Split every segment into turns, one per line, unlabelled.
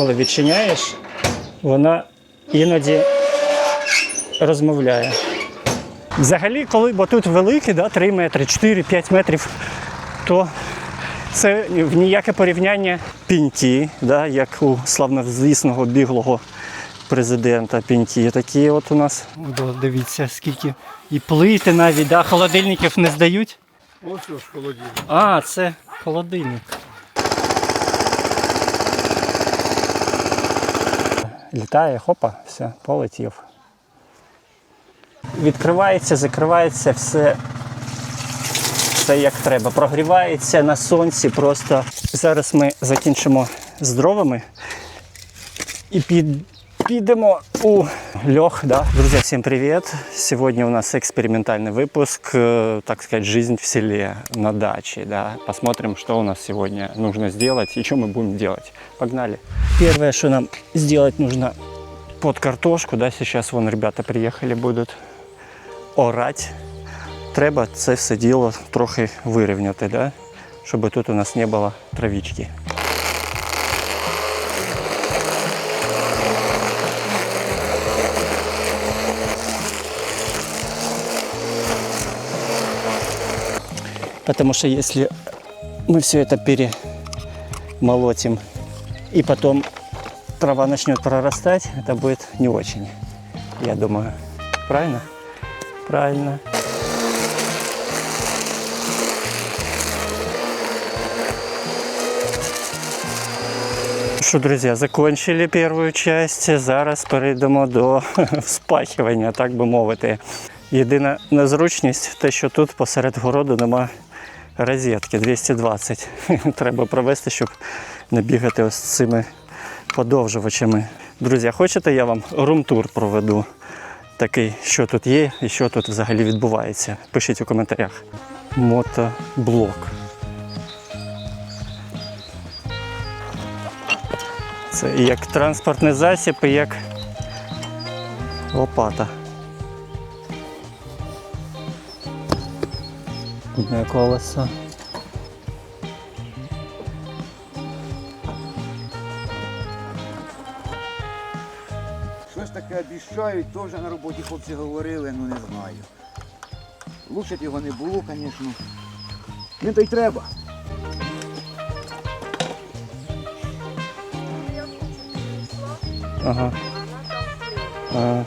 коли відчиняєш, вона іноді розмовляє. Взагалі, коли бо тут великий, да, 3 метри, 4-5 метрів, то це в ніяке порівняння пінті, да, як у славнозвісного біглого президента Пінті. Такі от у нас. Дивіться, скільки. І плити навіть, да, холодильників не здають.
Ось ж холодильник.
А, це холодильник. Літає, хопа, все, полетів. Відкривається, закривається, все, все як треба. Прогрівається на сонці. Просто зараз ми закінчимо з дровами і пид- підемо у лег, да. Друзья, всем привет! Сегодня у нас экспериментальный выпуск, э, так сказать, жизнь в селе, на даче, да. Посмотрим, что у нас сегодня нужно сделать и что мы будем делать. Погнали! Первое, что нам сделать нужно под картошку, да, сейчас вон ребята приехали, будут орать. Треба це все діло трохи вирівняти, да? щоб тут у нас не було травички. Потому что если мы все это перемолотим и потом трава начнет прорастать, это будет не очень, я думаю. Правильно? Правильно. Що, друзі, закончили першу частину. Зараз перейдемо до вспахування, так би мовити. Єдина незручність те, що тут посеред городу нема розетки 220. Треба провести, щоб не бігати ось цими подовжувачами. Друзі, хочете, я вам румтур проведу? Такий, що тут є і що тут взагалі відбувається. Пишіть у коментарях. Мотоблок. Це як транспортний засіб, і як лопата. Одне колесо.
Щось таке обіщають, теж на роботі хлопці говорили, ну не знаю. Лучше його не було, звісно. Він то й треба.
Ага. А,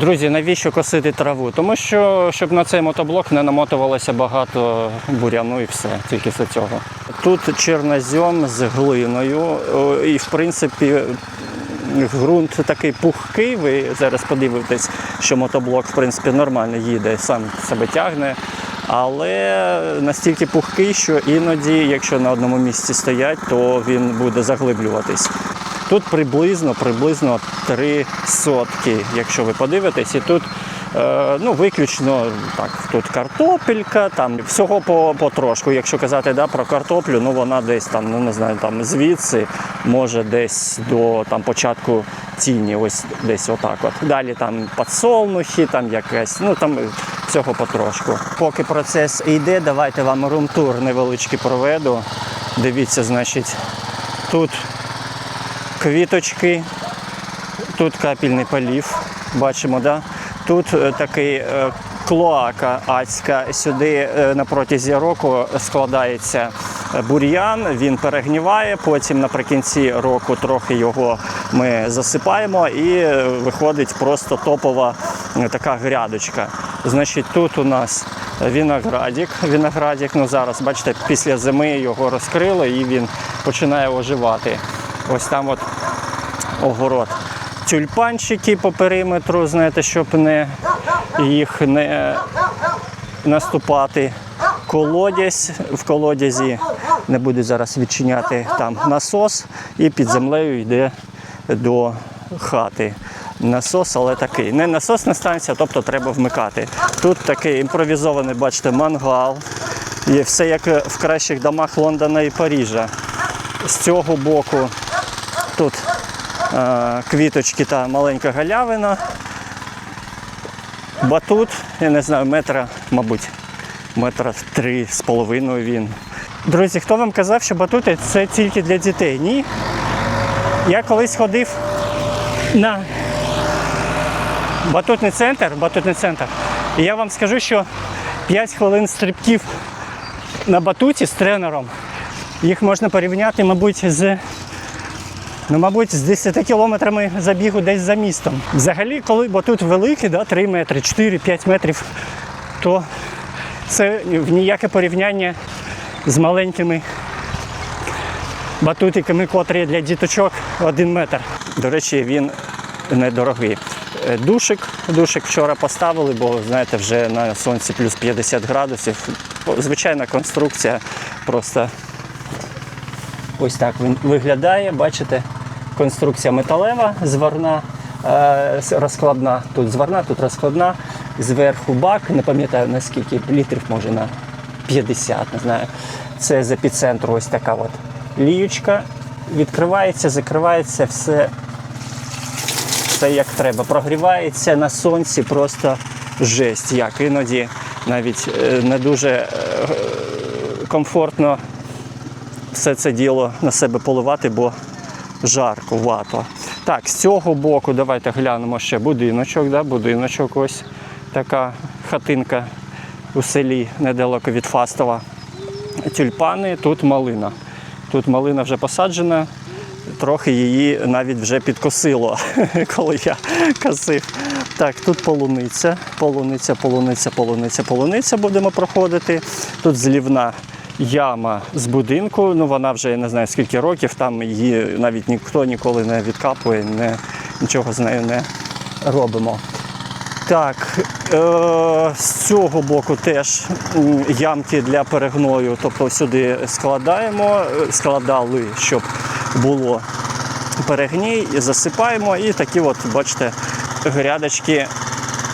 Друзі, навіщо косити траву? Тому що щоб на цей мотоблок не намотувалося багато буряну і все, тільки з цього. Тут чорнозьом з глиною, і в принципі ґрунт такий пухкий. Ви зараз подивитесь, що мотоблок в принципі нормально їде, сам себе тягне. Але настільки пухкий, що іноді, якщо на одному місці стоять, то він буде заглиблюватись. Тут приблизно приблизно 3 сотки, якщо ви подивитесь, і тут е, ну, виключно так, тут картопелька, там всього по, потрошку. Якщо казати да, про картоплю, ну вона десь там, ну не знаю, там звідси, може десь до там, початку тіні, ось десь отак. От. Далі там подсолнухи, там якась, ну там всього потрошку. Поки процес йде, давайте вам румтур невеличкий проведу. Дивіться, значить, тут квіточки, тут капельний полів, бачимо, да? тут е, такий е, клоака адська. Сюди е, на протязі року складається бур'ян, він перегніває, потім наприкінці року трохи його ми засипаємо і виходить просто топова така грядочка. Значить, тут у нас виноградик. Виноградик, ну зараз, бачите, після зими його розкрили і він починає оживати. Ось там от огород. Тюльпанчики по периметру, знаєте, щоб не їх не наступати. Колодязь в колодязі не буду зараз відчиняти там насос і під землею йде до хати. Насос, але такий. Не насосна станція, тобто треба вмикати. Тут такий імпровізований, бачите, мангал. Є все як в кращих домах Лондона і Парижа. З цього боку тут е, квіточки та маленька галявина. Батут, я не знаю, метра, мабуть, метра три з половиною він. Друзі, хто вам казав, що батути це тільки для дітей? Ні. Я колись ходив на батутний центр, батутний центр. І я вам скажу, що 5 хвилин стрибків на батуті з тренером. Їх можна порівняти, мабуть, з Ну, мабуть, з 10 кілометрами забігу десь за містом. Взагалі, коли батут великий, да, 3 метри, 4-5 метрів, то це в ніяке порівняння з маленькими батутиками, котрі для діточок 1 метр. До речі, він недорогий. Е, Душик, душик вчора поставили, бо знаєте, вже на сонці плюс 50 градусів. Звичайна конструкція, просто Ось так він виглядає. Бачите, конструкція металева, зварна, е, розкладна. Тут зварна, тут розкладна. Зверху бак, не пам'ятаю наскільки літрів, може на 50, не знаю. Це з епіцентру ось така от ліючка. Відкривається, закривається, все, все як треба. Прогрівається на сонці, просто жесть. Як іноді навіть е, не дуже е, комфортно все це діло на себе поливати, бо жарко, вато. Так, з цього боку давайте глянемо ще будиночок. Да? Будиночок, ось така хатинка у селі недалеко від Фастова. Тюльпани, тут малина. Тут малина вже посаджена, трохи її навіть вже підкосило, коли я косив. Так, тут полуниця, полуниця, полуниця, полуниця, полуниця будемо проходити. Тут злівна яма з будинку. Ну вона вже я не знаю скільки років, там її навіть ніхто ніколи не відкапує, не, нічого з нею не робимо. Так, е, з цього боку теж ямки для перегною, тобто сюди складаємо, е, складали, щоб було перегній, засипаємо, і такі, от, бачите, грядочки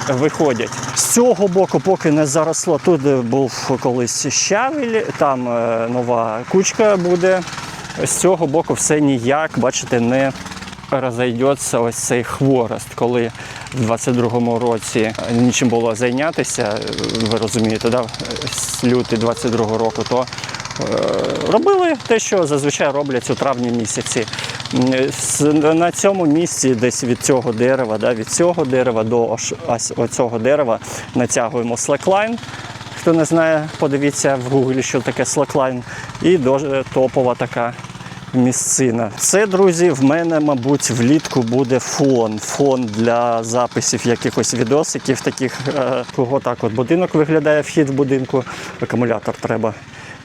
виходять. З цього боку, поки не заросло, тут був колись щавель, там е, нова кучка буде. З цього боку все ніяк, бачите, не розійдеться ось цей хворост, коли в 22-му році нічим було зайнятися, ви розумієте, да? з лютий 22-го року, то е, робили те, що зазвичай роблять у травні місяці. С- На цьому місці, десь від цього дерева, да, від цього дерева до оцього дерева натягуємо слеклайн. Хто не знає, подивіться в гуглі, що таке слеклайн. І дуже топова така місцина. Це, друзі, в мене, мабуть, влітку буде фон. Фон для записів якихось відосиків, таких, е, кого так от будинок виглядає, вхід в будинку. Акумулятор треба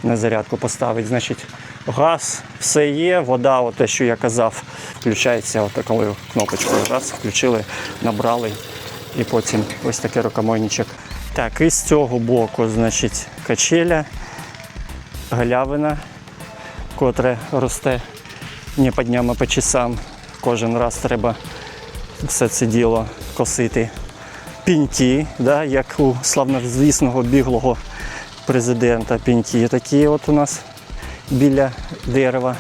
на зарядку поставити. Значить, газ, все є, вода, те, що я казав, включається, коли кнопочкою раз, включили, набрали і потім ось такий рукомойничок. Так, і з цього боку, значить, качеля, галявина, котре росте не по дням, а по часам. Кожен раз треба все це діло косити. Піньки, да, як у славнозвісного біглого президента піньки. Такі от у нас біля дерева.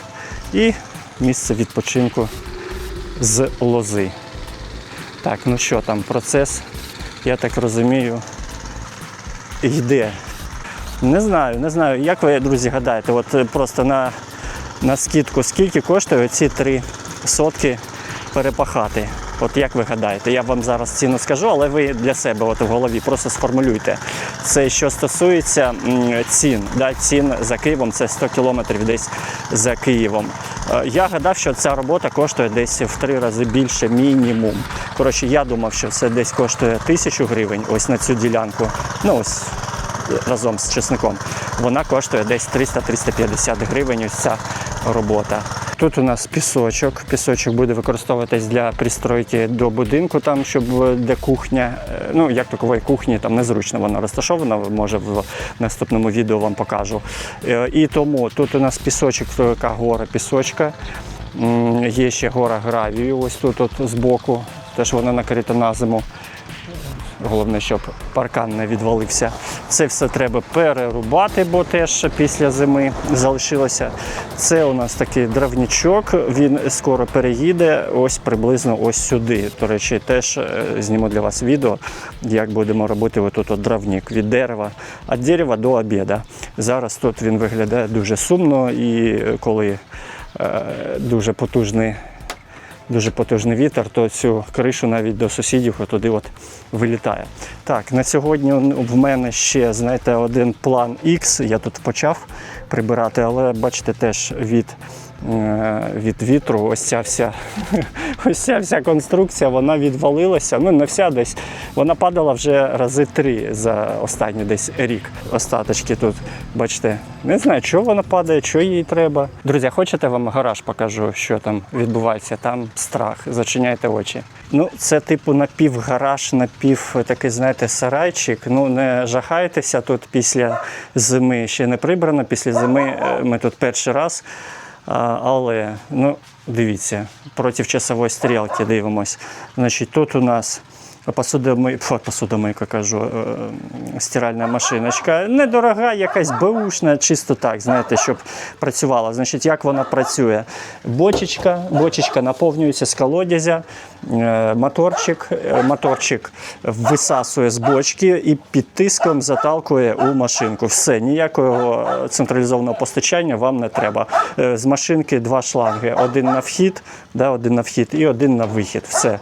І місце відпочинку з лози. Так, ну що там, процес, я так розумію, йде. Не знаю, не знаю. Як ви, друзі, гадаєте, от просто на, на скидку, скільки коштує ці три сотки перепахати? От як ви гадаєте? Я вам зараз ціну скажу, але ви для себе от в голові просто сформулюйте. Це що стосується цін. Да, цін за Києвом це 100 кілометрів десь за Києвом. Е, Я гадав, що ця робота коштує десь в три рази більше мінімум. Коротше, я думав, що це десь коштує тисячу гривень ось на цю ділянку. Ну ось разом з чесником. Вона коштує десь 300-350 гривень ось ця робота. Тут у нас пісочок. Пісочок буде використовуватись для пристройки до будинку, там, щоб е, де кухня. е, Ну, як такової кухні, там незручно вона розташована, може в наступному відео вам покажу. Е, І тому тут у нас пісочок, така гора пісочка. Є ще гора гравію, ось тут от збоку, теж вона накрита на зиму. Головне, щоб паркан не відвалився. Це все треба перерубати, бо теж після зими залишилося. Це у нас такий дровничок, він скоро переїде ось приблизно ось сюди. До речі, теж е, зніму для вас відео, як будемо робити отут от дровник від дерева, від дерева до обіду. Зараз тут він виглядає дуже сумно і коли е, дуже потужний дуже потужний вітер, то цю кришу навіть до сусідів туди от вилітає. Так, на сьогодні в мене ще, знаєте, один план X. Я тут почав прибирати, але бачите, теж від, від вітру ось ця вся, ось ця вся конструкція вона відвалилася. Ну, не вся десь. Вона падала вже рази три за останній десь рік. Остаточки тут, бачите, не знаю, чого вона падає, що їй треба. Друзі, хочете вам гараж покажу, що там відбувається? Там страх, зачиняйте очі. Ну, це типу напівгараж, напів такий, знаєте, сарайчик. Ну не жахайтеся тут після зими. Ще не прибрано. Після зими е, ми тут перший раз. Але ну, дивіться, проти часової стрілки дивимось. Значить, тут у нас посудомий, посудомийка кажу, е, стиральна машиночка. Недорога, якась беушна, чисто так, знаєте, щоб працювала. Значить, як вона працює? Бочечка, бочечка наповнюється з колодязя, е, моторчик, е, моторчик висасує з бочки і під тиском заталкує у машинку. Все, ніякого централізованого постачання вам не треба. Е, З машинки два шланги: один на вхід, да, один на вхід і один на вихід. Все,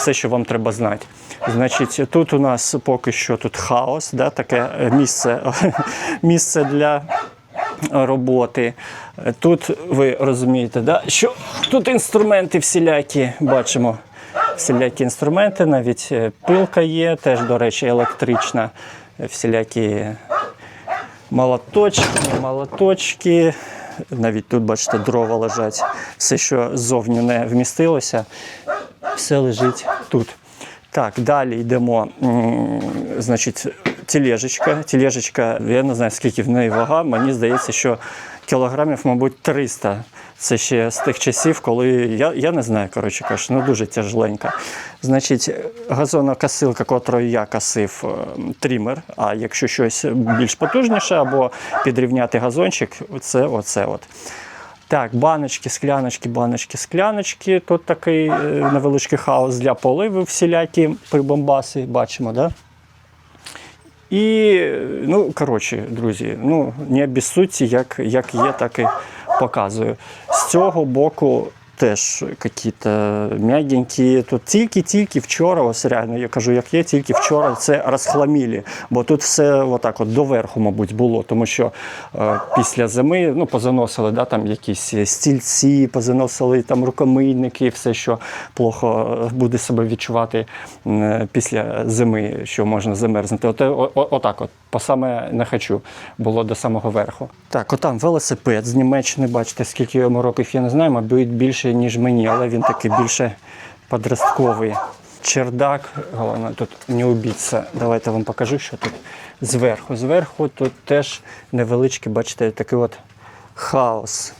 все, що вам треба знати. Значить, тут у нас поки що тут хаос, да, таке е, місце, місце для роботи. Тут ви розумієте, да, що тут інструменти всілякі бачимо. Всілякі інструменти, навіть е, пилка є, теж, до речі, електрична, всілякі молоточки, молоточки. Навіть тут, бачите, дрова лежать. Все, що ззовні не вмістилося, все лежить тут. Так, далі йдемо. Значить, тілежечка. Тілежечка, я не знаю, скільки в неї вага. Мені здається, що кілограмів, мабуть, 300. Це ще з тих часів, коли я, я не знаю, коротше кажучи, ну дуже тяжеленька. Значить, газонокосилка, котрою я косив, е, трімер. А якщо щось більш потужніше або підрівняти газончик, це оце от. Так, баночки, скляночки, баночки, скляночки. Тут такий е, невеличкий хаос для поливів всілякі прибомбаси, бачимо, да? І, ну, коротше, друзі, ну, не обіссуйте, як, як є, так і показую. З цього боку теж якісь м'ягенькі. Тут тільки-тільки вчора, ось реально, я кажу, як є, тільки вчора це розхламілі. Бо тут все отак от доверху, мабуть, було. Тому що е, після зими ну, позаносили да, там якісь стільці, позаносили там рукомийники, все, що плохо е, буде себе відчувати е, після зими, що можна замерзнути. От, о- о- отак от, по саме не хочу, було до самого верху. Так, отам велосипед з Німеччини, бачите, скільки йому років, я не знаю, мабуть, більше, ніж мені, але він такий більше подростковий. Чердак, головне тут не убіться. Давайте вам покажу, що тут зверху. Зверху тут теж невеличкий, бачите, такий от хаос.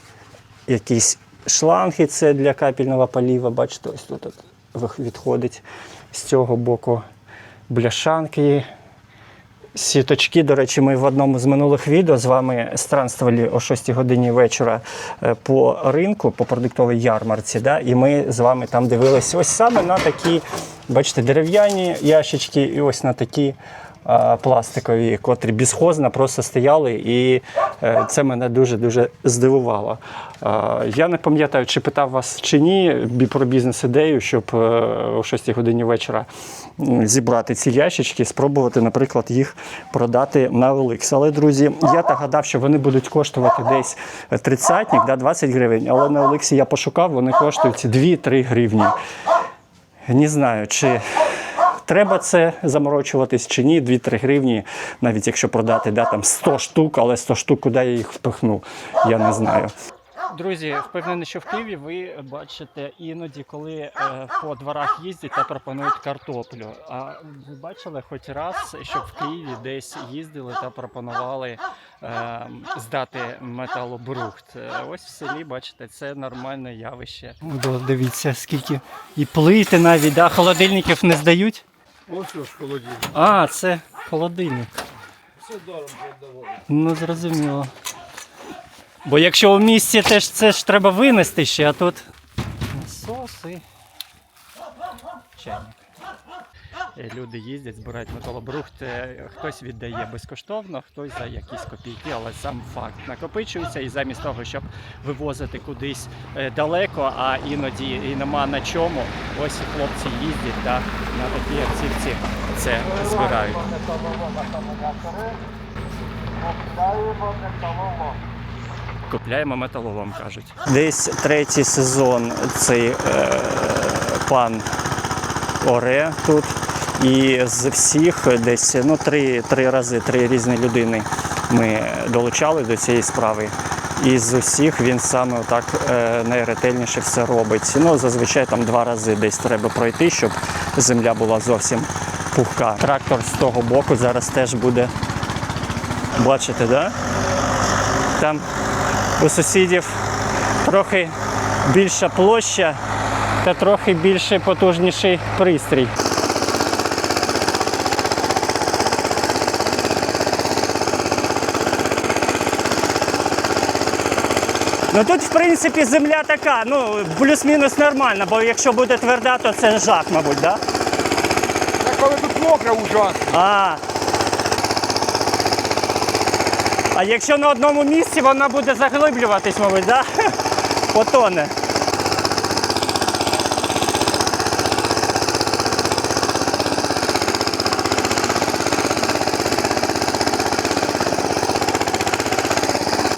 Якісь шланги, це для капельного поліва, бачите, ось тут відходить з цього боку бляшанки. Сіточки, до речі, ми в одному з минулих відео з вами странствували о 6 годині вечора е, по ринку, по продуктовій ярмарці. Да? І ми з вами там дивилися ось саме на такі, бачите, дерев'яні ящички і ось на такі пластикові, котрі безхозно просто стояли, і е, це мене дуже-дуже здивувало. Я не пам'ятаю, чи питав вас чи ні про бізнес-ідею, щоб е, о 6 годині вечора зібрати ці ящички, спробувати, наприклад, їх продати на OLX. Але, друзі, я так гадав, що вони будуть коштувати десь 30 да, 20 гривень, але на OLX я пошукав, вони коштують 2-3 гривні. Не знаю, чи треба це заморочуватись чи ні. 2-3 гривні, навіть якщо продати да, там 100 штук, але 100 штук, куди я їх впихну, я не знаю. Друзі, впевнений, що в Києві ви бачите іноді, коли е, по дворах їздять та пропонують картоплю. А ви бачили хоч раз, щоб в Києві десь їздили та пропонували е, здати металобрухт. Е, Ось в селі, бачите, це нормальне явище. Дивіться, скільки і плити навіть, да? холодильників не здають.
Ось ж холодильник.
А, це холодильник.
Все даром продавали.
Ну, зрозуміло. Бо якщо в місті теж це ж треба винести ще, а тут насоси. Чайник. Е, Люди їздять, збирають металобрухт. Хтось віддає безкоштовно, хтось за якісь копійки, але сам факт накопичується і замість того, щоб вивозити кудись е, далеко, а іноді і нема на чому. Ось хлопці їздять та на такій автівці це збирають. Купляємо металолом, кажуть. Десь третій сезон цей е, пан Оре тут. І з всіх десь ну, три, три рази, три різні людини ми долучали до цієї справи. І з усіх він саме так е, найретельніше все робить. Ну, зазвичай там два рази десь треба пройти, щоб земля була зовсім пухка. Трактор з того боку зараз теж буде. Бачите, да? Там у сусідів трохи більша площа та трохи більше потужніший пристрій. Ну тут, в принципі, земля така, ну, плюс-мінус нормальна, бо якщо буде тверда, то це жах, мабуть, да?
Так коли тут мокро ужасно.
А. А якщо на одному місці вона буде заглиблюватись, мабуть, да? Потоне.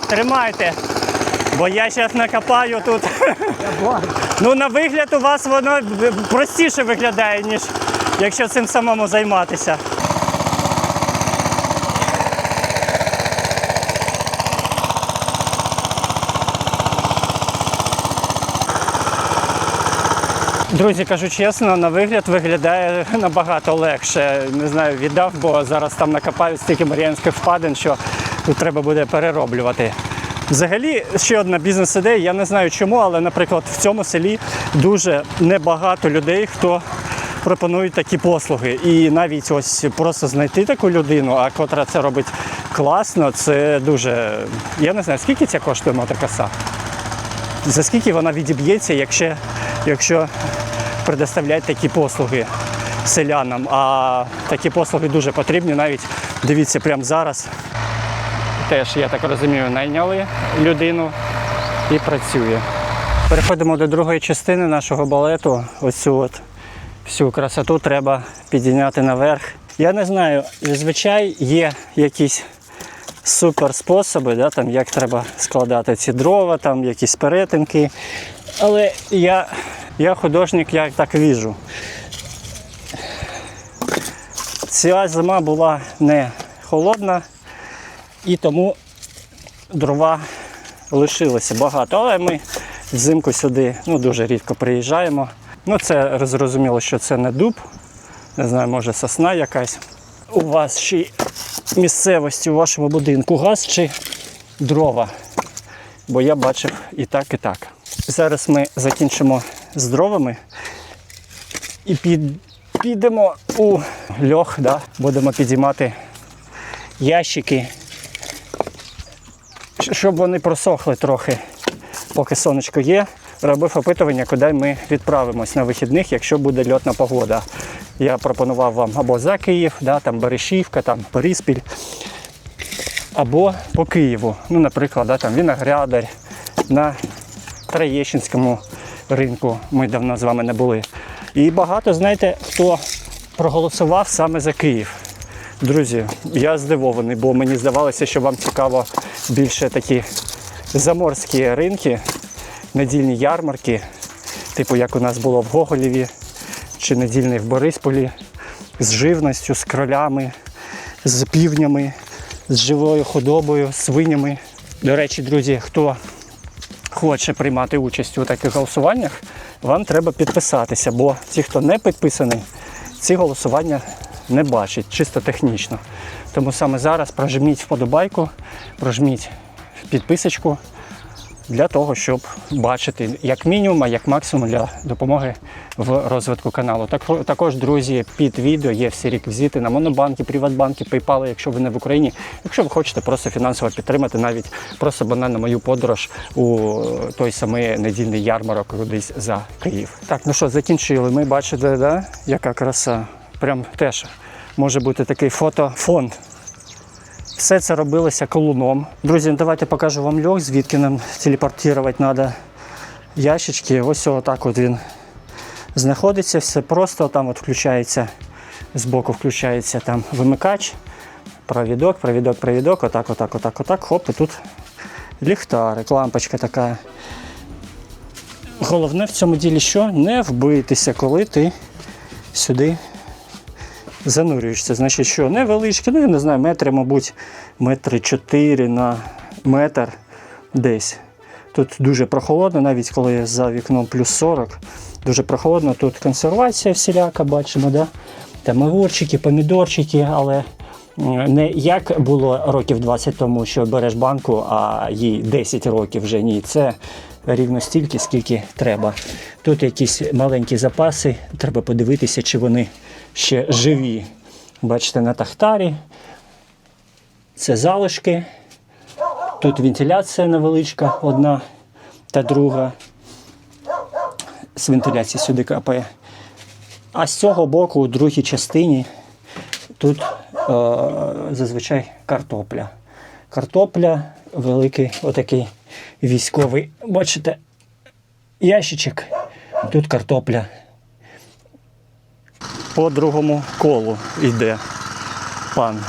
Тримайте, бо я зараз накопаю тут. Ну, на вигляд у вас воно простіше виглядає, ніж якщо цим самому займатися. Друзі, кажу чесно, на вигляд виглядає набагато легше. Не знаю, віддав, бо зараз там накопають стільки маріанських впадин, що тут треба буде перероблювати. Взагалі, ще одна бізнес-ідея, я не знаю чому, але, наприклад, в цьому селі дуже небагато людей, хто пропонує такі послуги. І навіть ось просто знайти таку людину, а котра це робить класно, це дуже. Я не знаю, скільки це коштує мотокоса? За скільки вона відіб'ється, якщо, якщо предоставляють такі послуги селянам. А такі послуги дуже потрібні. Навіть дивіться, прямо зараз. Теж, я так розумію, найняли людину і працює. Переходимо до другої частини нашого балету. Оцю от всю красоту треба підійняти наверх. Я не знаю, зазвичай є якісь супер способи, да, там, як треба складати ці дрова, там якісь перетинки. Але я, я художник, я так віжу. Ця зима була не холодна, і тому дрова лишилося багато. Але ми взимку сюди ну, дуже рідко приїжджаємо. Ну, це зрозуміло, що це не дуб, не знаю, може сосна якась. У вас ще місцевості у вашому будинку газ чи дрова? Бо я бачив і так, і так. Зараз ми закінчимо з дровами і під, підемо у льох, да? будемо підіймати ящики, щоб вони просохли трохи, поки сонечко є. Робив опитування, куди ми відправимось на вихідних, якщо буде льотна погода. Я пропонував вам або за Київ, да, там Берешівка, там Бориспіль, або по Києву. Ну, наприклад, да, там Виноградар, на Троєщинському ринку. Ми давно з вами не були. І багато, знаєте, хто проголосував саме за Київ. Друзі, я здивований, бо мені здавалося, що вам цікаво більше такі заморські ринки, недільні ярмарки, типу як у нас було в Гоголєві чи недільний в Борисполі, з живністю, з кролями, з півнями, з живою худобою, свинями. До речі, друзі, хто хоче приймати участь у таких голосуваннях, вам треба підписатися, бо ті, хто не підписаний, ці голосування не бачать, чисто технічно. Тому саме зараз прожміть вподобайку, прожміть підписочку для того, щоб бачити як мінімум, а як максимум для допомоги в розвитку каналу. Так, також, друзі, під відео є всі реквізити на монобанки, приватбанки, PayPal, якщо ви не в Україні. Якщо ви хочете просто фінансово підтримати, навіть просто банально мою подорож у той самий недільний ярмарок кудись за Київ. Так, ну що, закінчили. Ми бачите, да? яка краса. Прям теж може бути такий фотофон. Все це робилося колуном. Друзі, давайте покажу вам льох, звідки нам телепортувати треба ящички. Ось отак от він знаходиться. Все просто там от включається, збоку включається там вимикач, провідок, провідок, провідок, отак, отак, отак, отак. Хоп, і тут ліхтарик, лампочка така. Головне в цьому ділі що? Не вбитися, коли ти сюди занурюєшся. Значить, що невеличкі, ну я не знаю, метри, мабуть, метри 4 на метр десь. Тут дуже прохолодно, навіть коли за вікном плюс 40, дуже прохолодно. Тут консервація всіляка, бачимо, да? там огурчики, помідорчики, але не як було років 20 тому, що береш банку, а їй 10 років вже ні. Це рівно стільки, скільки треба. Тут якісь маленькі запаси, треба подивитися, чи вони ще живі. Бачите, на тахтарі. Це залишки. Тут вентиляція невеличка, одна та друга. З вентиляції сюди капає. А з цього боку, у другій частині, тут е, зазвичай картопля. Картопля, великий отакий військовий. Бачите, ящичок, тут картопля. По другому колу йде пан.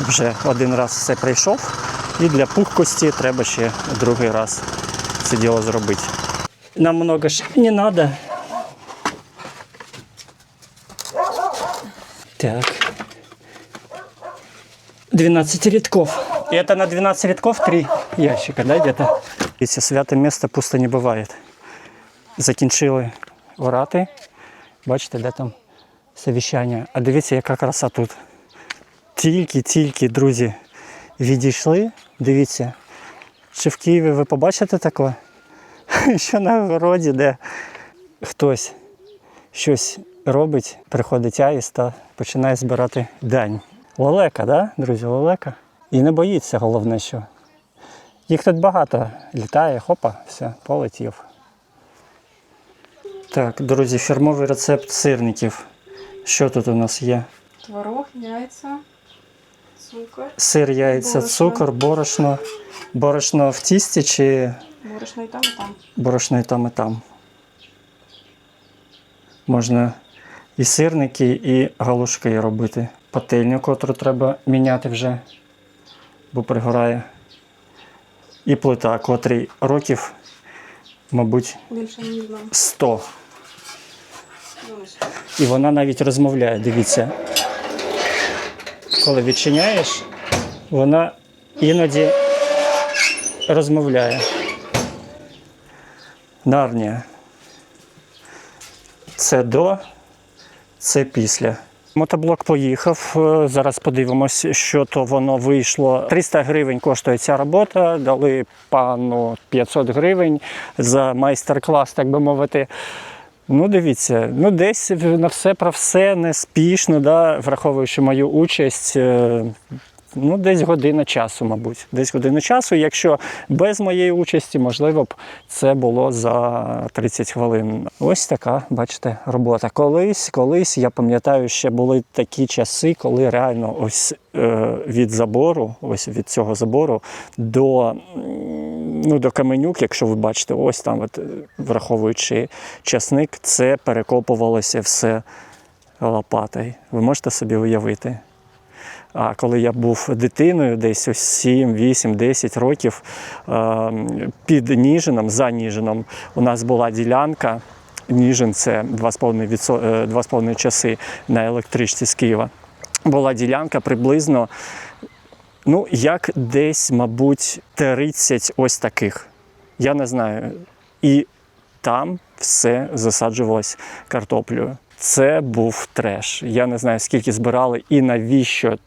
Вже один раз все прийшов, і для пухкості треба ще другий раз це діло зробити. Нам много ж не надо. Так. 12 рядков. И это на 12 рядков 3 ящика, да, где-то? Если святе місце пусто не буває. Закінчили орати. Бачите, де там совіщання. А дивіться, яка краса тут. Тільки-тільки, друзі, відійшли. Дивіться. Чи в Києві ви побачите таке? Що на городі, де хтось щось робить, приходить аїст та починає збирати дань. Лелека, да, друзі, лелека. І не боїться, головне, що. Їх тут багато літає, хопа, все, полетів. Так, друзі, фірмовий рецепт сирників. Що тут у нас є?
Творог, яйця, цукор,
Сир, яйця,
Борошно.
цукор, борошно. Борошно в тісті чи
борошно і там, і там.
борошно і там, і там. Можна і сирники, і галушки робити. Пательню, котру треба міняти вже, бо пригорає. І плита, котрій років, мабуть,
Більше
100.
Ну.
І вона навіть розмовляє, дивіться. Коли відчиняєш, вона іноді розмовляє. Нарнія. Це до, це після. Мотоблок поїхав. Е, Зараз подивимось, що то воно вийшло. 300 гривень коштує ця робота. Дали пану 500 гривень за майстер-клас, так би мовити. Ну, дивіться, ну десь на все про все неспішно, да, враховуючи мою участь. Ну, десь година часу, мабуть. Десь година часу. Якщо без моєї участі, можливо б це було за 30 хвилин. Ось така, бачите, робота. Колись, колись, я пам'ятаю, ще були такі часи, коли реально ось е, від забору, ось від цього забору до, ну, до каменюк, якщо ви бачите, ось там, от, е, враховуючи часник, це перекопувалося все лопатою. Ви можете собі уявити. А коли я був дитиною, десь ось 7, 8, 10 років, е, під Ніжином, за Ніжином, у нас була ділянка. Ніжин це 2,5 відсо- е, 2,5 часи на електричці з Києва. Була ділянка приблизно Ну, як десь, мабуть, 30 ось таких. Я не знаю. І там все засаджувалось картоплею. Це був треш. Я не знаю, скільки збирали і навіщо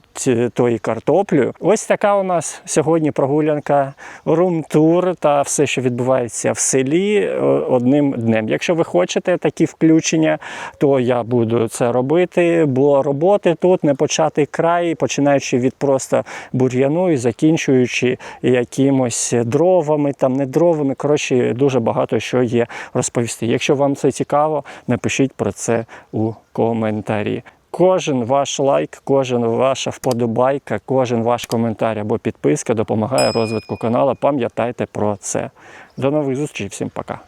тої картоплею. Ось така у нас сьогодні прогулянка, рум-тур та все, що відбувається в селі одним днем. Якщо ви хочете такі включення, то я буду це робити. Бо роботи тут не початий край, починаючи від просто бур'яну і закінчуючи якимось дровами, там не дровами. Коротше, дуже багато що є розповісти. Якщо вам це цікаво, напишіть про це у коментарі. Кожен ваш лайк, кожен ваша вподобайка, кожен ваш коментар або підписка допомагає розвитку каналу. Пам'ятайте про це. До нових зустрічей, всім пока.